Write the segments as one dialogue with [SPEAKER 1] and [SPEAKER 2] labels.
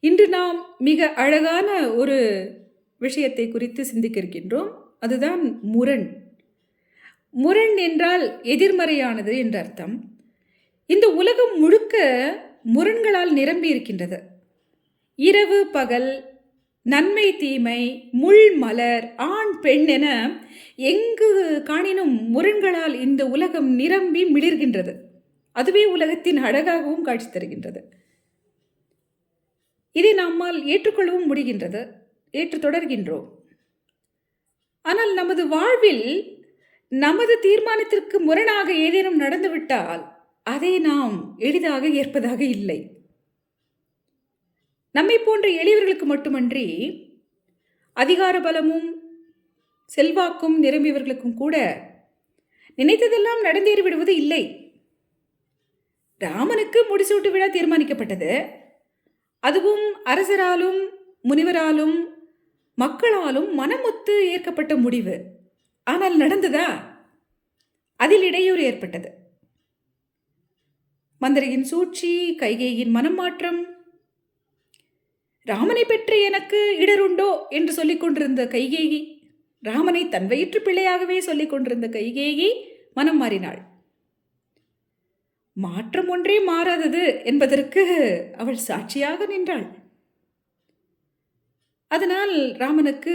[SPEAKER 1] இன்று நாம் மிக அழகான ஒரு விஷயத்தை குறித்து சிந்திக்க இருக்கின்றோம் அதுதான் முரண். முரண் என்றால் எதிர்மறையானது என்ற அர்த்தம். இந்த உலகம் முழுக்க முரண்களால் நிரம்பி இருக்கின்றது இரவு பகல் நன்மை தீமை முள் மலர் ஆண் பெண் என எங்கு காணினும் முரண்களால் இந்த உலகம் நிரம்பி மிளிர்கின்றது. அதுவே உலகத்தின் அழகாகவும் காட்சி தருகின்றது. இதை நம்மால் ஏற்றுக்கொள்ளவும் முடிகின்றது ஏற்று தொடர்கின்றோம். ஆனால் நமது வாழ்வில் நமது தீர்மானத்திற்கு முரணாக ஏதேனும் நடந்துவிட்டால் அதை நாம் எளிதாக ஏற்பதாக இல்லை. நம்மை போன்ற எளியவர்களுக்கு மட்டுமன்றி அதிகார பலமும் செல்வாக்கும் நிரம்பியவர்களுக்கும் கூட நினைத்ததெல்லாம் நடந்தேறிவிடுவது இல்லை. ராமனுக்கு முடிசூட்டு விழா தீர்மானிக்கப்பட்டது. அதுவும் அரசராலும் முனிவராலும் மக்களாலும் மனமொத்து ஏற்கப்பட்ட முடிவு. ஆனால் நடந்ததா? அதில் இடையூறு ஏற்பட்டது. மந்திரியின் சூழ்ச்சி கைகேயின் மனம் மாற்றம் ராமனை பெற்று எனக்கு இடருண்டோ என்று சொல்லிக் கொண்டிருந்த கைகேயி ராமனை தன் வயிற்று பிள்ளையாகவே சொல்லிக் கொண்டிருந்த கைகேயி மனம் மாறினாள். மாற்றம் ஒன்றே மாறாதது என்பதற்கு அவள் சாட்சியாக நின்றாள். அதனால் ராமனுக்கு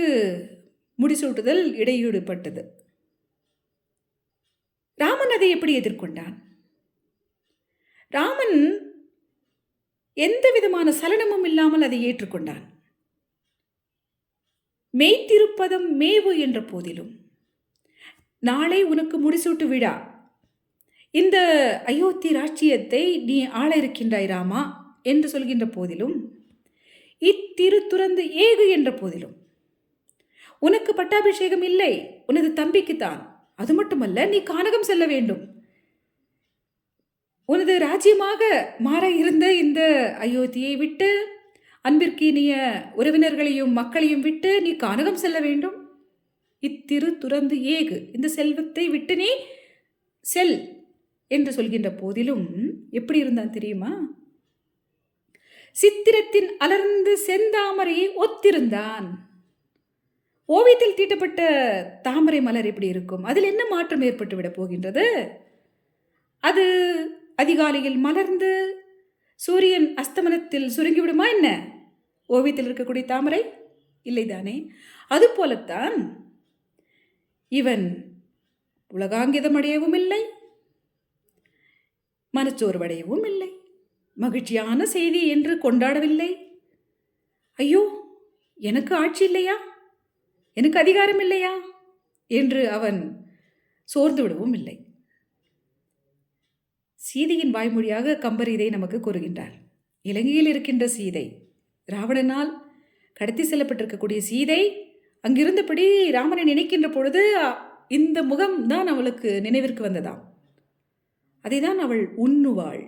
[SPEAKER 1] முடிசூட்டுதல் இடையூடுபட்டது. ராமன் அதை எப்படி எதிர்கொண்டான்? ராமன் எந்த விதமான சலனமும் இல்லாமல் அதை ஏற்றுக்கொண்டான். மெய்த்திருப்பதம் மேவு என்ற போதிலும் நாளை உனக்கு முடிசூட்டு விழா இந்த அயோத்தி ராஜ்ஜியத்தை நீ ஆள இருக்கின்றாய் ராமா என்று சொல்கின்ற போதிலும் இத்திரு துறந்து ஏகு என்ற போதிலும் உனக்கு பட்டாபிஷேகம் இல்லை உனது தம்பிக்குத்தான் அது மட்டுமல்ல நீ கானகம் செல்ல வேண்டும். உனது ராஜ்யமாக மாற இருந்த இந்த அயோத்தியை விட்டு அன்பிற்கினிய உறவினர்களையும் மக்களையும் விட்டு நீ கானகம் செல்ல வேண்டும். இத்திரு துறந்து ஏகு இந்த செல்வத்தை விட்டு நீ செல். என்று சொல்கின்ற போதிலும் எப்படி இருந்தான் தெரியுமா? சித்திரத்தின் அலர்ந்து செந்தாமரையை ஒத்திருந்தான். ஓவியத்தில் தீட்டப்பட்ட தாமரை மலர் எப்படி இருக்கும்? அதில் என்ன மாற்றம் ஏற்பட்டு விட போகின்றது? அது அதிகாலையில் மலர்ந்து சூரியன் அஸ்தமனத்தில் சுருங்கி விடுமா என்ன? ஓவியத்தில் இருக்கக்கூடிய தாமரை? இல்லைதானே அதுபோலத்தான் இவன் உலகாங்கிதம் அடையவும் இல்லை மனச்சோர்வடையவும் இல்லை. மகிழ்ச்சியான செய்தி என்று கொண்டாடவில்லை. ஐயோ எனக்கு ஆட்சி இல்லையா? எனக்கு அதிகாரம் இல்லையா? என்று அவன் சோர்ந்து விடவும் இல்லை. சீதையின் வாய்மொழியாக கம்பர் இதை நமக்கு கூறுகின்றார். இலங்கையில் இருக்கின்ற சீதை ராவணனால் கடத்தி செல்லப்பட்டிருக்கக்கூடிய சீதை அங்கிருந்தபடி ராமனை நினைக்கின்ற பொழுது இந்த முகம் தான் அவளுக்கு நினைவிற்கு வந்ததாம். அதை தான் அவள் உண்ணுவாள்.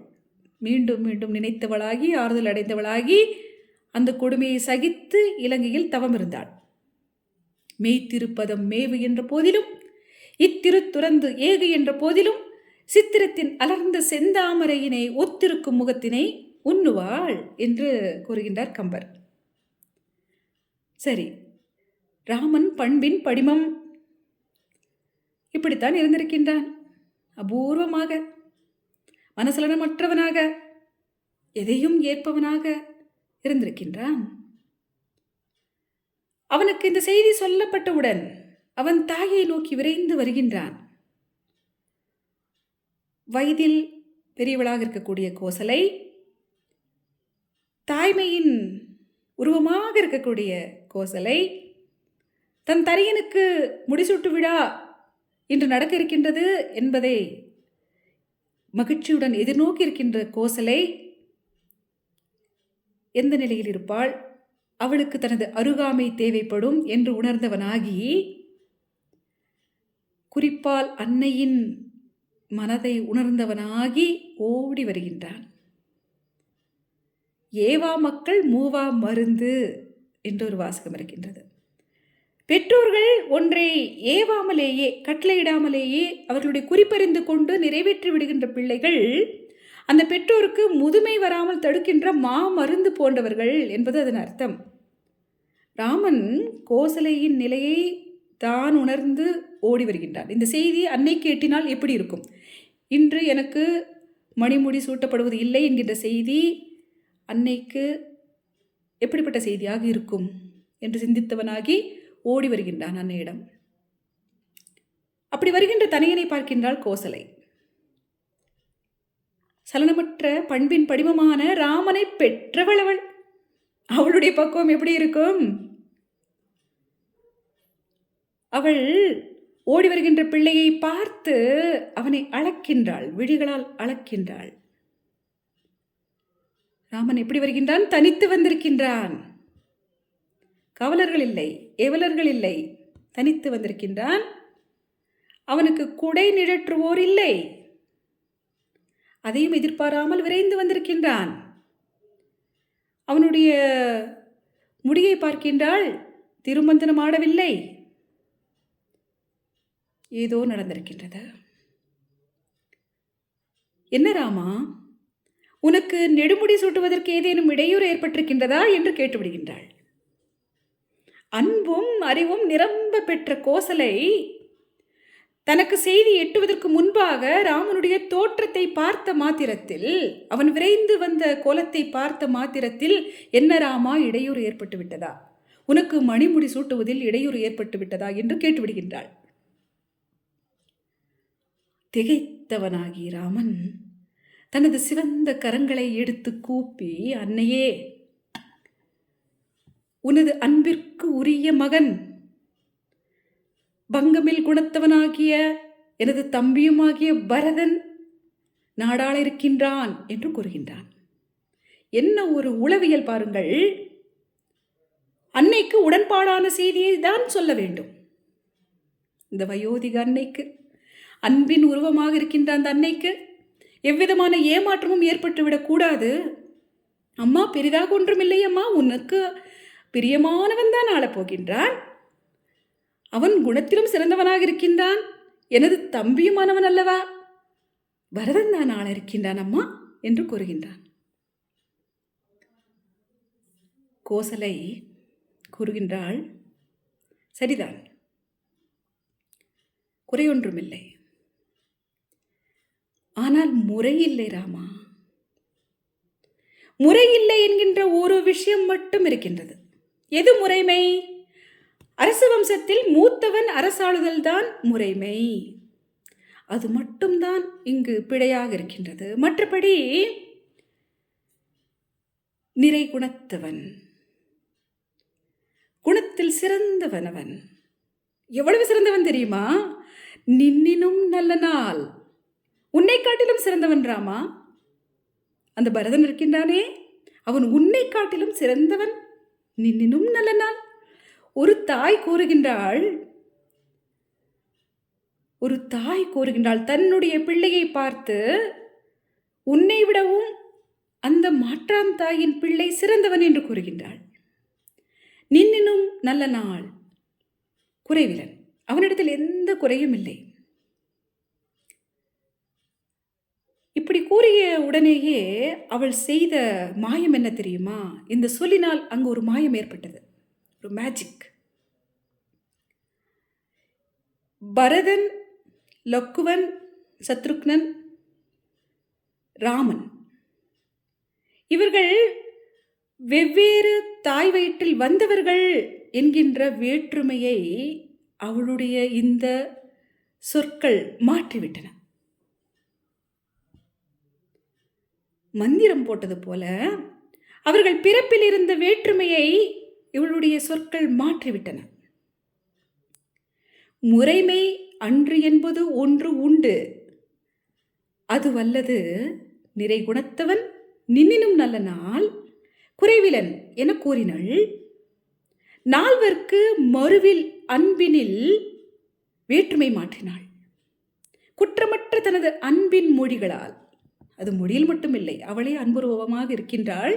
[SPEAKER 1] மீண்டும் மீண்டும் நினைத்தவளாகி ஆறுதல் அடைந்தவளாகி அந்த கொடுமையை சகித்து இலங்கையில் தவம் இருந்தாள். மெய்த்திருப்பதம் மேவு என்ற போதிலும் இத்திருத்துறந்து ஏகு என்ற போதிலும் சித்திரத்தின் அலர்ந்த செந்தாமரையினை ஒத்திருக்கும் முகத்தினை உண்ணுவாள் என்று கூறுகின்றார் கம்பர். சரி ராமன் பண்பின் படிமம் இப்படித்தான் இருந்திருக்கின்றான். அபூர்வமாக மனசலனமற்றவனாக எதையும் ஏற்பவனாக இருந்திருக்கின்றான். அவனுக்கு இந்த செய்தி சொல்லப்பட்டவுடன் அவன் தாயை நோக்கி விரைந்து வருகின்றான். வயதில் பெரியவளாக இருக்கக்கூடிய கோசலை தாய்மையின் உருவமாக இருக்கக்கூடிய கோசலை தன் தரையனுக்கு முடிசூட்டு விழா இன்று நடக்க இருக்கின்றது என்பதை மகிழ்ச்சியுடன் எதிர்நோக்கி இருக்கின்ற கோசலை எந்த நிலையில் இருப்பாள்? அவளுக்கு தனது அருகாமை தேவைப்படும் என்று உணர்ந்தவனாகி குறிப்பால் அன்னையின் மனதை உணர்ந்தவனாகி ஓடி வருகின்றான். ஏவா மக்கள் மூவா மருந்து என்று ஒரு வாசகம் இருக்கின்றது. பெற்றோர்கள் ஒன்றை ஏவாமலேயே கட்டளையிடாமலேயே அவர்களுடைய குறிப்பறிந்து கொண்டு நிறைவேற்றி விடுகின்ற பிள்ளைகள் அந்த பெற்றோருக்கு முதுமை வராமல் தடுக்கின்ற மாமருந்து போன்றவர்கள் என்பது அதன் அர்த்தம். ராமன் கோசலையின் நிலையை தான் உணர்ந்து ஓடி வருகின்றான் இந்த செய்தி அன்னை கேட்டினால் எப்படி இருக்கும்? இன்று எனக்கு மணிமுடி சூட்டப்படுவது இல்லை என்கின்ற செய்தி அன்னைக்கு எப்படிப்பட்ட செய்தியாக இருக்கும் என்று சிந்தித்தவனாகி ஓடி வருகின்றான் அன்னையிடம். அப்படி வருகின்ற தனியனை பார்க்கின்றாள் கோசலை. சலனமற்ற பண்பின் படிமமான ராமனை பெற்றவள் அவள் அவளுடைய பக்குவம் எப்படி இருக்கும்? அவள் ஓடி வருகின்ற பிள்ளையை பார்த்து அவனை அளக்கின்றாள் விழிகளால் அளக்கின்றாள். ராமன் எப்படி வருகின்றான்? தனித்து வந்திருக்கின்றான். கவலர்கள் இல்லை. ஏவலர்கள் இல்லை. தனித்து வந்திருக்கின்றான். அவனுக்கு குடை நிழற்றுவோர் இல்லை. அதையும் எதிர்பாராமல் விரைந்து வந்திருக்கின்றான். அவனுடைய முடியை பார்க்கின்றாள். திருமந்தனம் ஆடவில்லை. ஏதோ நடந்திருக்கின்றது. என்ன ராமா? உனக்கு நெடுமுடி சூட்டுவதற்கு ஏதேனும் இடையூறு ஏற்பட்டிருக்கின்றதா? என்று கேட்டுவிடுகின்றாள். அன்பும் அறிவும் நிரம்ப பெற்ற கோசலை தனக்கு செய்தி எட்டுவதற்கு முன்பாக ராமனுடைய தோற்றத்தை பார்த்த மாத்திரத்தில் அவன் விரைந்து வந்த கோலத்தை பார்த்த மாத்திரத்தில் என்ன ராமா இடையூறு ஏற்பட்டு விட்டதா? உனக்கு மணிமுடி சூட்டுவதில் இடையூறு ஏற்பட்டு விட்டதா என்று கேட்டுவிடுகின்றாள். திகைத்தவனாகி ராமன் தனது சிவந்த கரங்களை எடுத்து கூப்பி அன்னையே உனது அன்பிற்கு உரிய மகன். பங்கமில் குணத்தவனாகிய எனது தம்பியுமாகிய பரதன் நாடாள இருக்கின்றான் என்று கூறுகின்றான். என்ன ஒரு உளவியல் பாருங்கள். அன்னைக்கு உடன்பாடான செய்தியை தான் சொல்ல வேண்டும். இந்த வயோதிக அன்னைக்கு அன்பின் உருவமாக இருக்கின்ற அந்த அன்னைக்கு எவ்விதமான ஏமாற்றமும் ஏற்பட்டு விடக்கூடாது அம்மா பெரிதாக ஒன்றுமில்லை அம்மா உனக்கு பிரியமானவன் தான் ஆளப் போகின்றான். அவன் குணத்திலும் சிறந்தவனாக இருக்கின்றான். எனது தம்பியுமானவன் அல்லவா? பரதன் தான் ஆள இருக்கின்றான் அம்மா என்று கூறுகின்றான். கோசலை கூறுகின்றாள் சரிதான். குறையொன்றுமில்லை. ஆனால் முறையில்லை ராமா. முறையில்லை என்கின்ற ஒரு விஷயம் மட்டும் இருக்கின்றது. எது முறைமை? அரச வம்சத்தில் மூத்தவன் அரசாளுதல் தான் முறைமை. அது மட்டும்தான் இங்கு பிழையாக இருக்கின்றது. மற்றபடி நிறை குணத்தவன் குணத்தில் சிறந்தவன் அவன் எவ்வளவு சிறந்தவன் தெரியுமா? நின்னினும் நல்ல நாள். உன்னை காட்டிலும் சிறந்தவன் ராமா? அந்த பரதன் இருக்கின்றானே. அவன் உன்னை காட்டிலும் சிறந்தவன் நின்னினும் நல்ல நாள் ஒரு தாய் கூறுகின்றாள் ஒரு தாய் கூறுகின்றாள் தன்னுடைய பிள்ளையை பார்த்து உன்னை விடவும் அந்த மாற்றான் தாயின் பிள்ளை சிறந்தவன் என்று கூறுகின்றாள். நின்னினும் நல்ல நாள் குறைவிலன். அவனிடத்தில் எந்த குறையும் இல்லை. இப்படி கூறிய உடனேயே அவள் செய்த மாயம் என்ன தெரியுமா? இந்த சொல்லினால் அங்கு ஒரு மாயம் ஏற்பட்டது. ஒரு மேஜிக் பரதன் லக்குவன் சத்ருக்னன் ராமன். இவர்கள் வெவ்வேறு தாய் வயிற்றில் வந்தவர்கள் என்கின்ற வேற்றுமையை அவளுடைய இந்த சொற்கள் மாற்றிவிட்டன. மந்திரம் போட்டது போல அவர்கள் பிறப்பில் இருந்த வேற்றுமையை இவளுடைய சொற்கள் மாற்றிவிட்டன. முறைமை அன்று என்பது ஒன்று உண்டு. அது வல்லது நிறை குணத்தவன் நின்னினும் நல்ல நாள் குறைவிலன் என கூறினள். நால்வர்க்கு மறுவில் அன்பினில் வேற்றுமை மாற்றினாள். குற்றமற்ற தனது அன்பின் மொழிகளால் அது மொழியில் மட்டுமில்லை அவளே அன்புருவமாக இருக்கின்றாள்.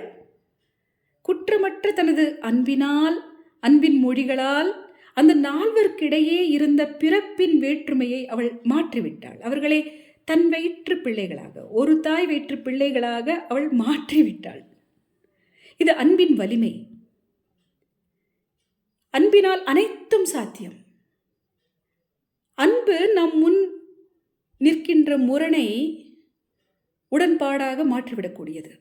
[SPEAKER 1] குற்றமற்ற தனது அன்பினால் அன்பின் மொழிகளால் அந்த நால்வருக்கிடையே இருந்த பிறப்பின் வேற்றுமையை அவள் மாற்றிவிட்டாள். அவர்களை தன் வயிற்று பிள்ளைகளாக ஒரு தாய் வயிற்று பிள்ளைகளாக அவள் மாற்றிவிட்டாள். இது அன்பின் வலிமை. அன்பினால் அனைத்தும் சாத்தியம். அன்பு நம் முன் நிற்கின்ற முரணை உடன்பாடாக மாற்றிவிடக்கூடியது.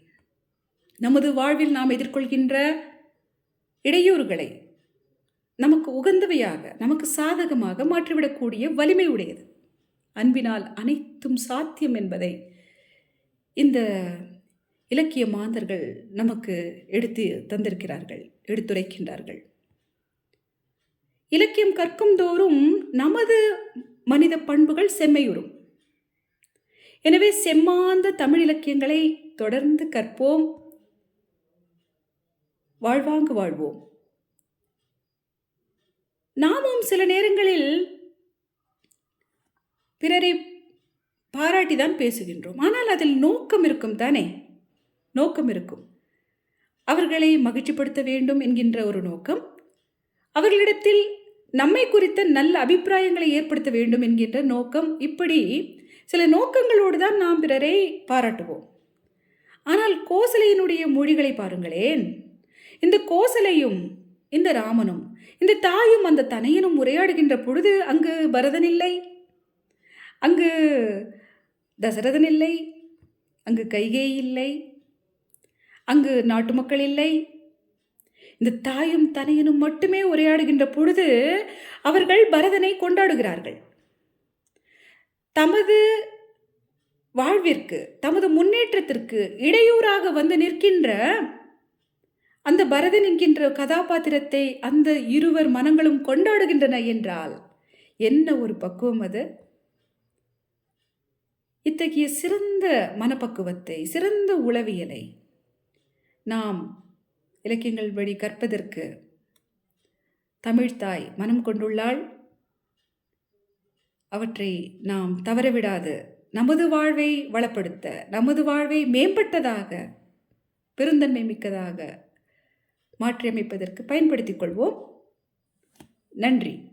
[SPEAKER 1] நமது வாழ்வில் நாம் எதிர்கொள்கின்ற இடையூறுகளை நமக்கு உகந்தவையாக நமக்கு சாதகமாக மாற்றிவிடக்கூடிய வலிமை உடையது அன்பினால் அனைத்தும் சாத்தியம் என்பதை இந்த இலக்கிய மாந்தர்கள் நமக்கு எடுத்து தந்திருக்கிறார்கள் எடுத்துரைக்கின்றார்கள். இலக்கியம் கற்கும் தோறும் நமது மனித பண்புகள் செம்மையுறும். எனவே செம்மாந்த தமிழ் இலக்கியங்களை தொடர்ந்து கற்போம். வாழ்வாங்கு வாழ்வோம். நாமும் சில நேரங்களில் பிறரை பாராட்டி தான் பேசுகின்றோம். ஆனால் அதில் நோக்கம் இருக்கும் தானே? நோக்கம் இருக்கும். அவர்களை மகிழ்ச்சிப்படுத்த வேண்டும் என்கின்ற ஒரு நோக்கம். அவர்களிடத்தில் நம்மை குறித்த நல்ல அபிப்பிராயங்களை ஏற்படுத்த வேண்டும் என்கின்ற நோக்கம். இப்படி சில நோக்கங்களோடு தான் நாம் பிறரை பாராட்டுவோம். ஆனால் கோசலையினுடைய மொழிகளை பாருங்களேன். இந்த கோசலையும் இந்த ராமனும் இந்த தாயும் அந்த தனையனும் உரையாடுகின்ற பொழுது அங்கு பரதன் இல்லை. அங்கு தசரதன் இல்லை. அங்கு கைகை இல்லை. அங்கு நாட்டு மக்கள் இல்லை. இந்த தாயும் தனையனும் மட்டுமே உரையாடுகின்ற பொழுது அவர்கள் பரதனை கொண்டாடுகிறார்கள். தமது வாழ்விற்கு தமது முன்னேற்றத்திற்கு இடையூறாக வந்து நிற்கின்ற அந்த பரதன் என்கின்ற கதாபாத்திரத்தை அந்த இருவர் மனங்களும் கொண்டாடுகின்றன என்றால் என்ன ஒரு பக்குவம் அது? இத்தகைய சிறந்த மனப்பக்குவத்தை சிறந்த உளவியலை நாம் இலக்கியங்கள் வழி கற்பதற்கு தமிழ்தாய் மனம் கொண்டுள்ளாள். அவற்றை நாம் தவறவிடாது. நமது வாழ்வை வளப்படுத்த நமது வாழ்வை மேம்பட்டதாக பெருந்தன்மை மிக்கதாக மாற்றியமைப்பதற்கு பயன்படுத்திக் கொள்வோம். நன்றி.